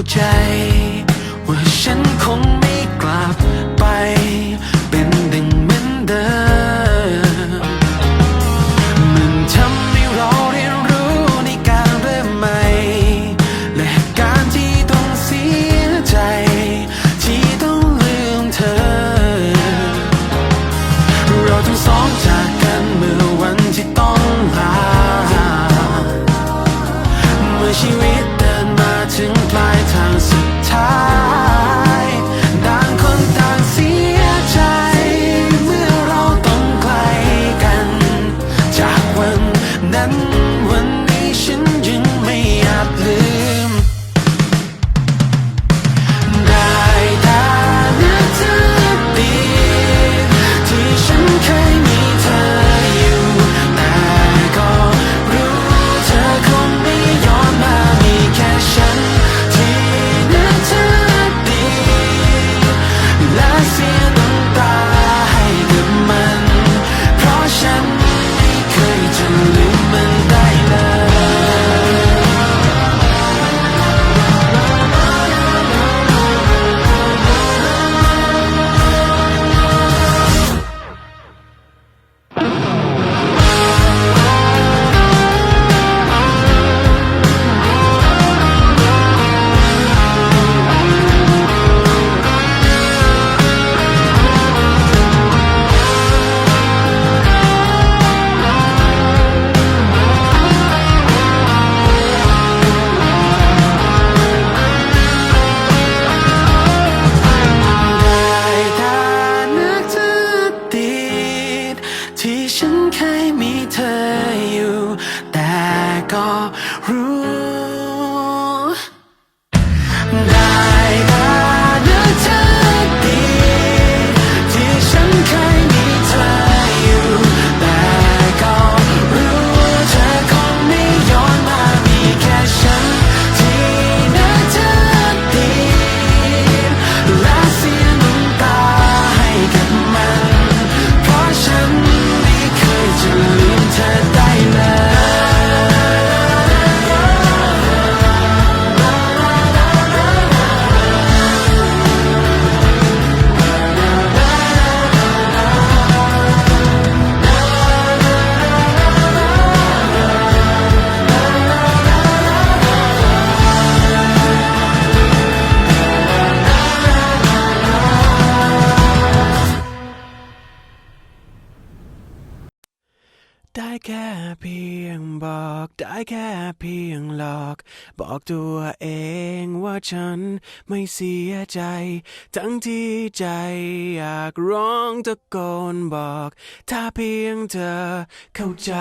าใจ ว่าฉันคงไม่กลับไป เป็นดังเหมือนเดิมมันทำให้เราเรียนรู้ในการเริ่มใหม่ และการที่ต้องเสียใจ ที่ต้องลืมเธอ เราทั้งสองจากกันเมื่อวันที่ต้องลาเมื่อชีวิต บอกตัวเองว่าฉันไม่เสียใจ ทั้งที่ใจอยากร้องตะโกนบอก ถ้าเพียงเธอเข้าใจ